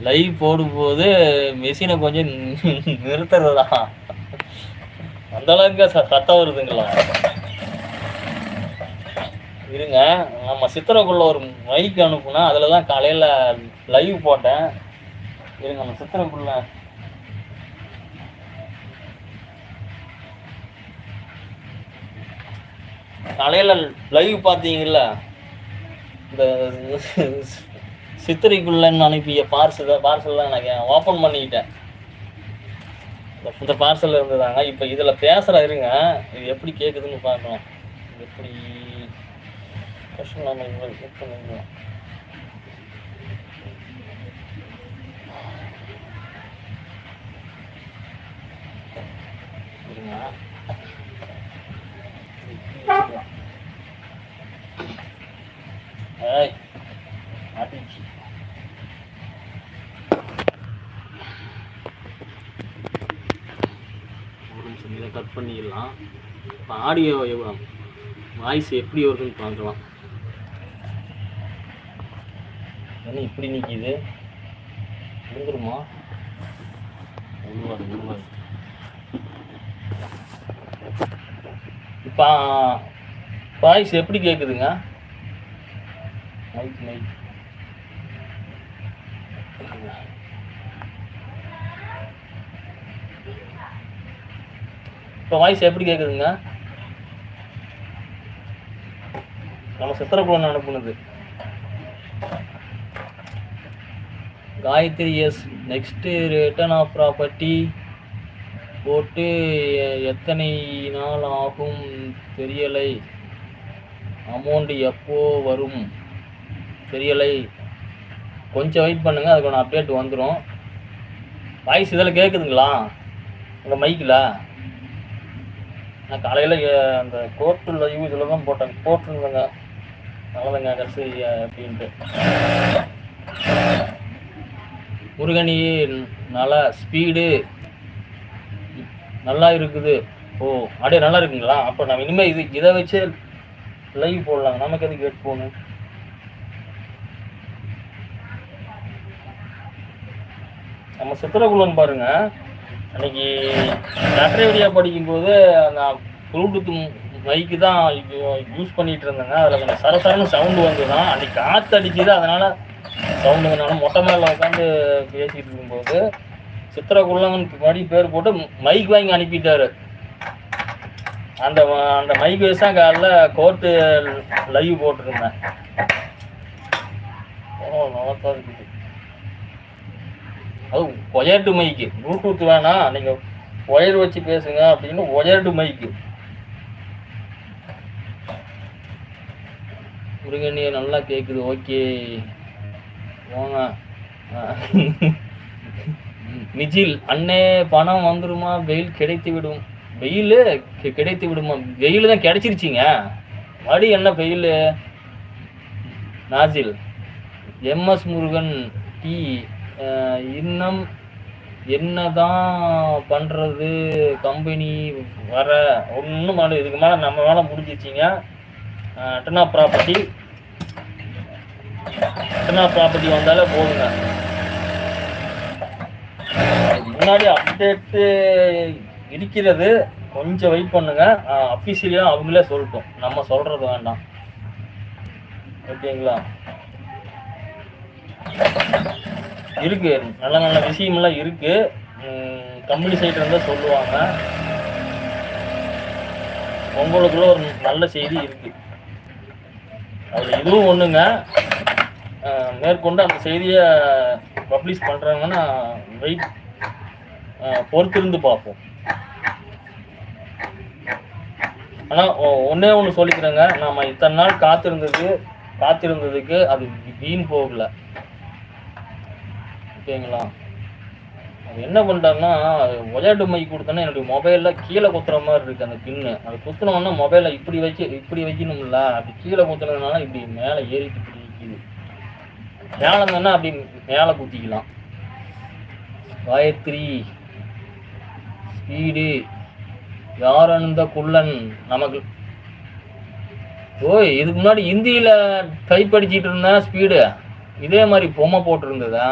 Live போடும்போது மெஷினை கொஞ்சம் நிறுத்துறதா? அந்த அளவுக்கு ச- சத்தம் வருதுங்களா? இருங்க நம்ம சித்திரக்குள்ள ஒரு மைக் அனுப்புனா அதில் தான் காலையில் லைவ் போட்டேன். இருங்க நம்ம சித்திரக்குள்ள. காலையில் லைவ் பார்த்தீங்கல்ல? இந்த சித்திரைக்குள்ளன்னு அனுப்பிய பார்சல் பார்சல்லாம் நான் ஓப்பன் பண்ணிக்கிட்டேன். இந்த- பார்சல் இருந்ததாங்க. இப்போ இதில் பேசுகிற இருங்க. இது எப்படி கேட்குதுன்னு பார்க்கலாம் எப்படி? கஷ்டம் நம்ம இது பண்ணிக்கலாம். ஒரு இதை கட் பண்ணிடலாம். இப்போ ஆடியோ எவ்வளோ? வாய்ஸ் எப்படி வருதுன்னு பார்க்கலாம். ஏன்னா இப்படி நிற்கிது விழுந்துருமா? விழுவாது விழுவாது. இப்போ வாய்ஸ் எப்படி கேட்குதுங்க மைக் மைக் இப்போ வாய்ஸ் எப்படி கேட்குதுங்க நம்ம Chithirakulam அனுப்புனது. Gayathri S next return of property போட்டு எத்தனை நாள் ஆகும் தெரியலை. அமௌண்ட் எப்போ வரும் தெரியலை. கொஞ்சம் வெயிட் பண்ணுங்க அதுக்கான அப்டேட் வந்துடும் வாய்ஸ் இதில் கேட்குதுங்களா உங்கள் மைக்கில் நான் காலையில் அந்த கோர்ட்டு லைவ் இதில் தான் போட்டேன். போட்டிருந்தேங்க நல்லதுங்க கடைசி அப்படின்ட்டு. முருகனி நல்லா ஸ்பீடு நல்லா இருக்குது. ஓ அப்படியே நல்லா இருக்குங்களா? அப்போ நம்ம இனிமேல் இது இதை வச்சு லைவ் போடலாம் நமக்கு எதுக்கு ஹெட் போகணும்? நம்ம சித்திரகுலன் பாருங்கள் அன்னைக்கு லெட்டர் வழியா படிக்கும்போது அந்த ப்ளூடூத் மைக்கு தான் யூஸ் பண்ணிட்டு இருந்தேங்க. அதில் கொஞ்சம் சரசரன்னு சவுண்டு வந்து தான் அன்னைக்கு காற்று அடிக்குது. அதனால சவுண்டுங்கனால மொட்டை மேலே உட்காந்து பேசிட்டு இருக்கும்போது சித்திரகுள்ளங்கன்னு முன்னாடி பேர் போட்டு மைக் வாங்கி அனுப்பிட்டாரு. அந்த அந்த மைக் வச்சு தான் காலைல கோர்ட்டு லைவ் போட்டிருந்தேன். நல்லா இருக்குது. அது ஒயர்டு மைக்கு ப்ளூடூத் வேணாம் நீங்கள் ஒயர் வச்சு பேசுங்க அப்படின்னு ஒயர்டு மைக்கு முருகனிய நல்லா கேட்குது ஓகே போங்க நிஜில் அண்ணே பணம் வந்துருமா? வெயில் கிடைத்து விடும். வெயில் கிடைத்து விடுமா? வெயில் தான் கிடைச்சிருச்சிங்க. மடி என்ன வெயில்? நாஜில். எம்எஸ் முருகன் டி. இன்னும் என்னதான் பண்றது கம்பெனி வர? ஒன்றும் மேலே இதுக்கு மேலே நம்ம மேலே முடிஞ்சிச்சிங்க டென்னா ப்ராப்பர்ட்டி டென்னா ப்ராப்பர்ட்டி வந்தாலே போதுங்க. முன்னாடி அப்டேட்டு இருக்கிறது. கொஞ்சம் வெயிட் பண்ணுங்க. அஃபிஷியலாக அவங்களே சொல்லட்டும். நம்ம சொல்றது வேண்டாம். ஓகேங்களா இருக்கு. நல்ல நல்ல விஷயமெல்லாம் இருக்கு. கம்பெனி சைடு இருந்தால் சொல்லுவாங்க. உங்களுக்குள்ள ஒரு நல்ல செய்தி இருக்கு. அதில் இதுவும் ஒன்றுங்க மேற்கொண்டு அந்த செய்தியை பப்ளிஷ் பண்ணுறாங்கன்னா வெயிட் பொறுத்திருந்து பார்ப்போம். ஆனால் ஒன்றே ஒன்று சொல்லிக்கிறேங்க. நம்ம இத்தனை நாள் காத்திருந்தது காத்திருந்ததுக்கு அது வீண் போகல. ஓகேங்களா? அது என்ன பண்ணிட்டாருன்னா ஒயர்டு மை கொடுத்தோன்னா என்னுடைய மொபைலில் கீழே குத்துற மாதிரி இருக்குது அந்த பின்னு அது குத்துனோன்னா மொபைலை இப்படி வச்சு இப்படி வைக்கணும்ல? அப்படி கீழே குத்துனதுனால இப்படி மேலே ஏறிட்டு இப்படி நிற்கிது மேலே இருந்தால் அப்படி மேலே குத்திக்கலாம். காயத்ரி ஸ்பீடு. யாரந்த குள்ளன்? நமக்கு ஓய் இதுக்கு முன்னாடி ஹிந்தியில் டைப் அடிச்சிட்டு இருந்தேன் ஸ்பீடு. இதே மாதிரி பொம்மை போட்டிருந்ததா?